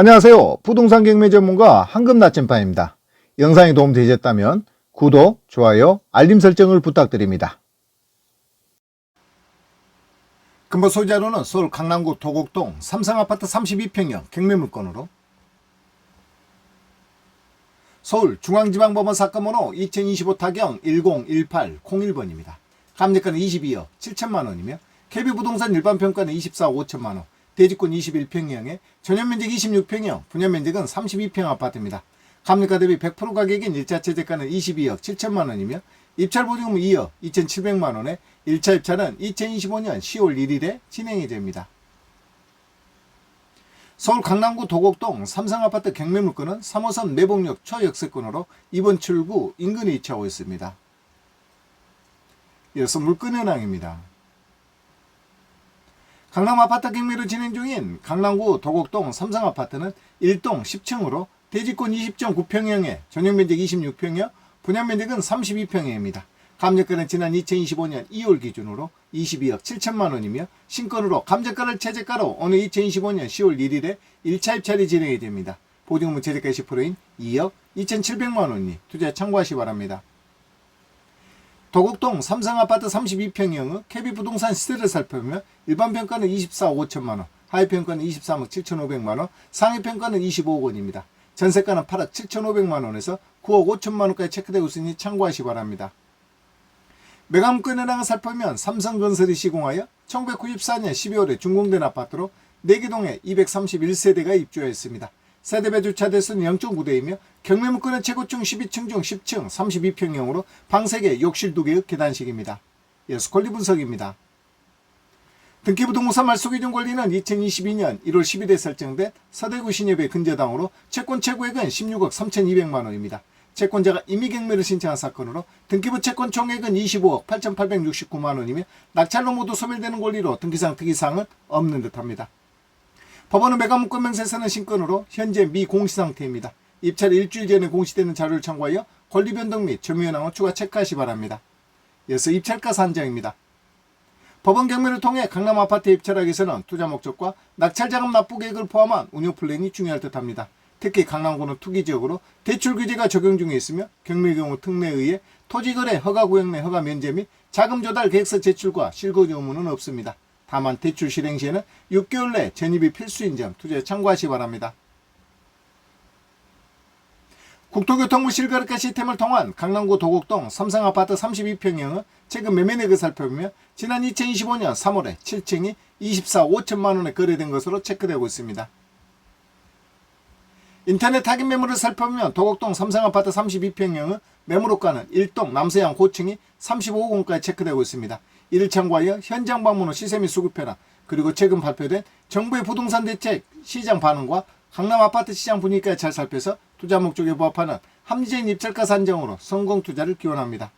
안녕하세요. 부동산 경매 전문가 황금 나침반입니다. 영상이 도움되셨다면 구독, 좋아요, 알림 설정을 부탁드립니다. 근본 소재로는 서울 강남구 도곡동 삼성아파트 32평형 경매 물건으로 서울 중앙지방법원 사건번호 2025 타경 101801번입니다. 감정가는 22억 7천만 원이며 KB부동산 일반평가는 24억 5천만 원, 대지권 21평형에 전용면적 26평형, 분양면적은 32평 아파트입니다. 감정가 대비 100% 가격인 1차 최저가는 22억 7천만 원이며 입찰 보증금은 2억 2,700만 원에 1차 입찰은 2025년 10월 1일에 진행이 됩니다. 서울 강남구 도곡동 삼성아파트 경매물건은 3호선 매봉역 초역세권으로 이번 출구 인근에 위치하고 있습니다. 이어서 물건 현황입니다. 강남 아파트 경매로 진행 중인 강남구 도곡동 삼성아파트는 1동 10층으로 대지권 20.9평형에 전용면적 26평형, 분양면적은 32평형입니다. 감정가는 지난 2025년 2월 기준으로 22억 7천만 원이며 신건으로 감정가를 최저가로 오늘 2025년 10월 1일에 1차 입찰이 진행이 됩니다. 보증금은 최저가 10%인 2억 2,700만 원이 투자 참고하시 기 바랍니다. 도곡동 삼성아파트 32평형의 KB부동산 시세를 살펴보면 일반 평가는 24억 5천만 원, 하위 평가는 23억 7,500만 원, 상위 평가는 25억 원입니다. 전세가는 8억 7,500만 원에서 9억 5천만 원까지 체크되고 있으니 참고하시 기 바랍니다. 매각물건 현황을 살펴보면 삼성건설이 시공하여 1994년 12월에 준공된 아파트로 내기동에 231세대가 입주하였습니다. 세대별 주차 대수는 0.9대이며 경매물건은 최고층 12층 중 10층 32평형으로 방 3개, 욕실 2개의 계단식입니다. 예스콜리 분석입니다. 등기부등본사 말소기준 권리는 2022년 1월 10일에 설정된 서대구 신협의 근저당으로 채권 최고액은 16억 3,200만 원입니다. 채권자가 임의 경매를 신청한 사건으로 등기부 채권 총액은 25억 8,869만 원이며 낙찰로 모두 소멸되는 권리로 등기상 특이사항은 없는 듯합니다. 법원은 매각문건 명세서는 신건으로 현재 미공시 상태입니다. 입찰 일주일 전에 공시되는 자료를 참고하여 권리 변동 및 점유 현황을 추가 체크하시 기 바랍니다. 이어서 입찰가 산정입니다. 법원 경매를 통해 강남 아파트에 입찰하기 위해서는 투자 목적과 낙찰 자금 납부 계획을 포함한 운영 플랜이 중요할 듯합니다. 특히 강남구는 투기 지역으로 대출 규제가 적용 중에 있으며 경매 경우 특례에 의해 토지 거래 허가 구역 내 허가 면제 및 자금 조달 계획서 제출과 실거주 의무는 없습니다. 다만 대출 실행 시에는 6개월 내 전입이 필수인 점 투자에 참고하시 기 바랍니다. 국토교통부 실거래가 시스템을 통한 강남구 도곡동 삼성아파트 32평형의 최근 매매내역을 살펴보며 지난 2025년 3월에 7층이 24억 5천만 원에 거래된 것으로 체크되고 있습니다. 인터넷 확인 매물을 살펴보면 도곡동 삼성아파트 32평형의 매물호가는 1동 남서양 고층이 35억 원까지 체크되고 있습니다. 이를 참고하여 현장 방문 후 시세 및 수급 현황 그리고 최근 발표된 정부의 부동산 대책 시장 반응과 강남 아파트 시장 분위기까지 잘 살펴서 투자 목적에 부합하는 합리적인 입찰가 산정으로 성공 투자를 기원합니다.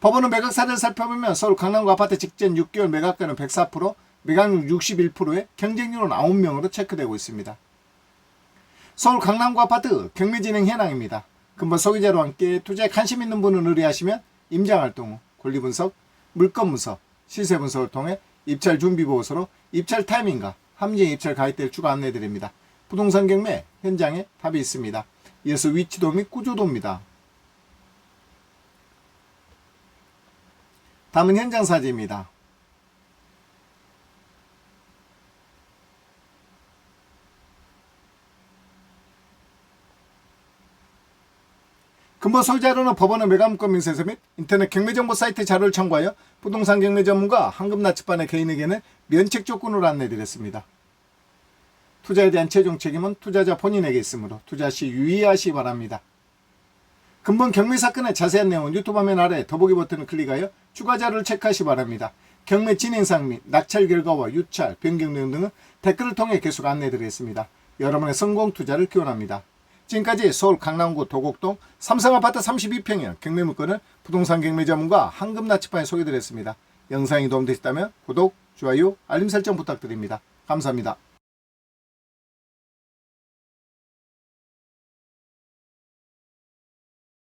법원은 매각 사례를 살펴보면 서울 강남구 아파트 직전 6개월 매각가는 104%, 매각률 61%에 경쟁률은 9명으로 체크되고 있습니다. 서울 강남구 아파트 경매 진행 현황입니다. 근본 소개자로 함께 투자에 관심 있는 분은 의뢰하시면 임장활동 후 권리 분석, 물건 분석, 시세 분석을 통해 입찰 준비 보고서로 입찰 타이밍과 함정 입찰 가입대를 추가 안내드립니다. 부동산 경매 현장에 답이 있습니다. 이어서 위치도 및 구조도입니다. 다음은 현장 사진입니다. 근본 소유자료는 법원의 매각문건 민세서 및 인터넷 경매정보 사이트 자료를 참고하여 부동산 경매 전문가 황금 나치반의 개인에게는 면책 조건으로 안내드렸습니다. 투자에 대한 최종 책임은 투자자 본인에게 있으므로 투자 시 유의하시 기 바랍니다. 근본 경매 사건의 자세한 내용은 유튜브 화면 아래 더보기 버튼을 클릭하여 추가 자료를 체크하시 기 바랍니다. 경매 진행상 및 낙찰 결과와 유찰, 변경 내용 등은 댓글을 통해 계속 안내드리겠습니다. 여러분의 성공 투자를 기원합니다. 지금까지 서울 강남구 도곡동 삼성아파트 32평형 경매 물건을 부동산 경매 전문가 황금나치판에 소개드렸습니다. 영상이 도움되셨다면 구독, 좋아요, 알림 설정 부탁드립니다. 감사합니다.